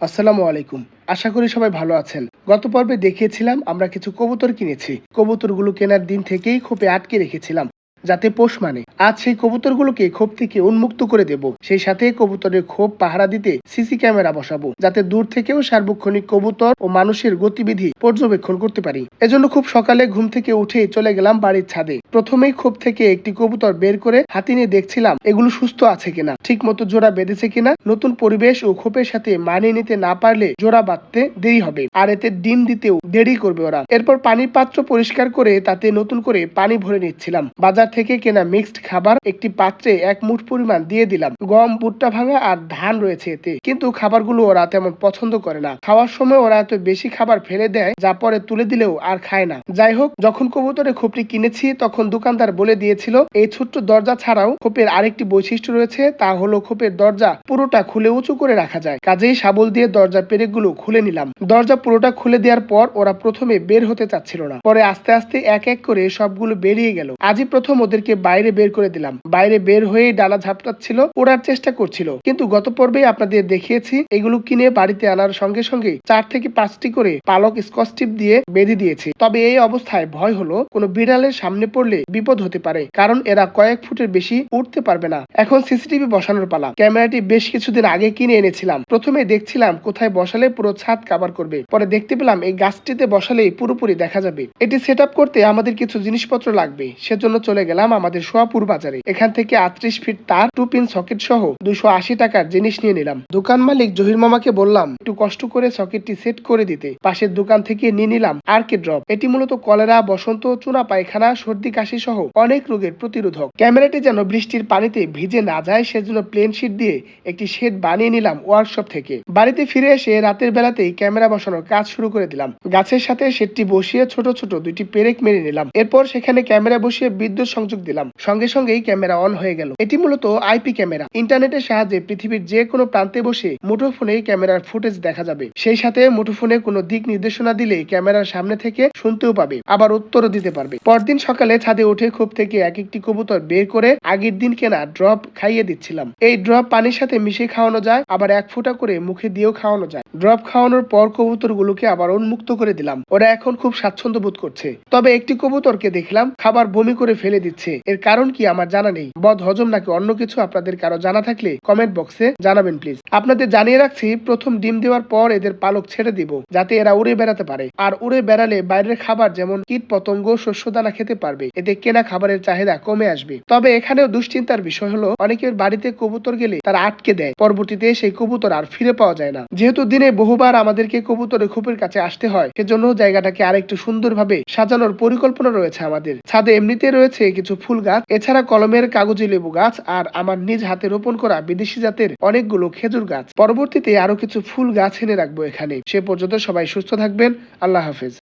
আসসালামু আলাইকুম। আশা করি সবাই ভালো আছেন। গত পর্বে দেখিয়েছিলাম আমরা কিছু কবুতর কিনেছি। কবুতরগুলো কেনার দিন থেকেই খোপে আটকে রেখেছিলাম, যাতে পোষ মানে। আজ সেই কবুতরগুলোকে খোপ থেকে উন্মুক্ত করে দেব। সেই সাথে কবুতরের খোপ পাহারা দিতে সিসি ক্যামেরা বসাবো, যাতে দূর থেকেও সার্বক্ষণিক কবুতর ও মানুষের গতিবিধি পর্যবেক্ষণ করতে পারি। এজন্য খুব সকালে ঘুম থেকে উঠে চলে গেলাম বাড়ির ছাদে। প্রথমেই খোপ থেকে একটি কবুতর বের করে হাতি নিয়ে দেখছিলাম, এগুলো সুস্থ আছে কিনা ঠিক মতো জোড়া বেঁধেছে কিনা, নতুন পরিবেশ ও খোপের সাথে মানিয়ে নিতে না পারলে জোড়া বাঁধতে দেরি হবে। আর এতে ডিম দিতেও দেরি করবে ওরা। এরপর পানির পাত্র পরিষ্কার করে তাতে নতুন করে পানি ভরে নিচ্ছিলাম। বাজার থেকে কেনা মিক্সড খাবার, একটি পাত্রে এক মুঠ পরিমাণ দিয়ে দিলাম। গম, ভুট্টা ভাঙা আর ধান রয়েছে এতে। কিন্তু খাবারগুলো ওরা তেমন পছন্দ করে না। খাওয়ার সময় ওরা এত বেশি খাবার ফেলে দেয়, যা পরে তুলে দিলেও আর খায় না। যাই হোক, যখন কবুতরে খোপটি কিনেছি, তখন দোকানদার বলে দিয়েছিল, এই ছোট্ট দরজা ছাড়াও খোপের আরেকটি বৈশিষ্ট্য রয়েছে, তা হলো খোপের দরজা পুরোটা খুলে উঁচু করে রাখা যায়। কাজেই শাবল দিয়ে দরজার পেরেকগুলো খুলে নিলাম। দরজা পুরোটা খুলে দেওয়ার পর ওরা প্রথমে বের হতে চাচ্ছিল না। পরে আস্তে আস্তে এক এক করে সবগুলো বেরিয়ে গেল। আজই প্রথম ওদেরকে বাইরে বের করে দিলাম। বাইরে বের হয়ে ডালা ঝাপটাচ্ছিল, ওড়ার চেষ্টা করছিল। কিন্তু গত পর্বে আপনাদের দেখিয়েছি, এগুলো কিনে বাড়িতে আনার সঙ্গে সঙ্গে চার থেকে পাঁচটি করে পালক স্কচ টিপ দিয়ে বেঁধে দিয়েছি। তবে এই অবস্থায় ভয় হলো, কোনো বিড়ালের সামনে পড়লে বিপদ হতে পারে, কারণ এরা কয়েক ফুটের বেশি উঠতে পারবে না। এখন সিসিটিভি বসানোর পালা। ক্যামেরাটি বেশ কিছুদিন আগে কিনে এনেছিলাম। প্রথমে দেখছিলাম কোথায় বসালে পুরো ছাদ কাভার করবে। পরে দেখতে পেলাম এই গাছটিতে বসালেই পুরোপুরি দেখা যাবে। এটি সেট করতে আমাদের কিছু জিনিসপত্র লাগবে। সেজন্য চলে গেলাম আমাদের সোয়াপুর বাজারে। এখান থেকে আটত্রিশ ফিট তার টু পিন সকেট সহ দুশো আশি টাকার জিনিস নিয়ে নিলাম। দোকান মালিক জহির মামাকে বললাম, একটু কষ্ট করে সকেটটি সেট করে দিতে। পাশের দোকান থেকে নিয়ে নিলাম আরকে ড্রপ এটি মূলত কলেরা, বসন্ত, চুনা, পায়খানা, সর্দি কাশি সহ অনেক রোগের প্রতিরোধক। ক্যামেরাটি যেন বৃষ্টির পানিতে ভিজে না যায়, সেজন্য প্লেন শিট দিয়ে একটি শেড বানিয়ে নিলাম ওয়ার্কশপ থেকে। বাড়িতে ফিরে এসে রাতের বেলাতেই ক্যামেরা বসানোর কাজ শুরু করে দিলাম। গাছের সাথে শেডটি বসিয়ে ছোট ছোট দুইটি পেরেক মেরে নিলাম। এরপর সেখানে ক্যামেরা বসিয়ে বিদ্যুৎ সংযোগ দিলাম। সঙ্গে সঙ্গেই ক্যামেরা অন হয়ে গেল। এটি মূলত আইপি ক্যামেরা। ইন্টারনেটের সাহায্যে পৃথিবীর যে কোনো প্রান্তে বসে মুঠোফোনে ক্যামেরার ফুটেজ দেখা যাবে। সেই সাথে মুঠোফোনে কোনো দিক নির্দেশনা দিলে ক্যামেরার সামনে থেকে শুনতেও পাবে, আবার উত্তরও দিতে পারবে। পরদিন সকালে ছাদে উঠে খোপ থেকে এক একটি কবুতর বের করে আগের দিন কেনা ড্রপ খাইয়ে দিচ্ছিলাম। এই ড্রপ পানির সাথে মিশিয়ে খাওয়ানো যায়, আবার এক ফুটা করে মুখে দিয়েও খাওয়ানো যায়। ড্রপ খাওয়ানোর পর কবুতরগুলোকে আবার উন্মুক্ত করে দিলাম। ওরা এখন খুব স্বাচ্ছন্দ্য বোধ করছে। তবে একটি কবুতরকে দেখলাম খাবার বমি করে ফেলে দিচ্ছে। এর কারণ কি আমার জানা নেই। বদ হজম নাকি অন্য কিছু আপনাদের কারও জানা থাকলে কমেন্ট বক্সে জানাবেন, প্লিজ। আপনাদের জানিয়ে রাখছি, প্রথম ডিম দেওয়ার পর এদের পালক ছেড়ে দিব, যাতে এরা উড়ে বেড়াতে পারে। আর উড়ে বেড়ালে বাইরের খাবার যেমন কীট পতঙ্গ শস্য দানা খেতে পারবে। এতে কেনা খাবারের চাহিদা কমে আসবে। তবে এখানেও দুশ্চিন্তার বিষয় হলো অনেকের বাড়িতে কবুতর গেলে তারা আটকে দেয়। পরবর্তীতে সেই কবুতর আর ফিরে পাওয়া যায় না। যেহেতু দিনে বহুবার আমাদেরকে কবুতরের খোপের কাছে আসতে হয়, সেজন্য জায়গাটাকে আরেকটু সুন্দরভাবে সাজানোর পরিকল্পনা রয়েছে আমাদের। ছাদে এমনিতে রয়েছে কিছু ফুল গাছ, এছাড়া কলমের কাগজি লেবু গাছ আর আমার নিজ হাতে রোপণ করা বিদেশি জাতের অনেকগুলো খেজুর গাছ। পরবর্তীতে আরও কিছু ফুল গাছ এনে রাখব এখানে। সে পর্যন্ত সবাই সুস্থ থাকবেন। আল্লাহ হাফেজ।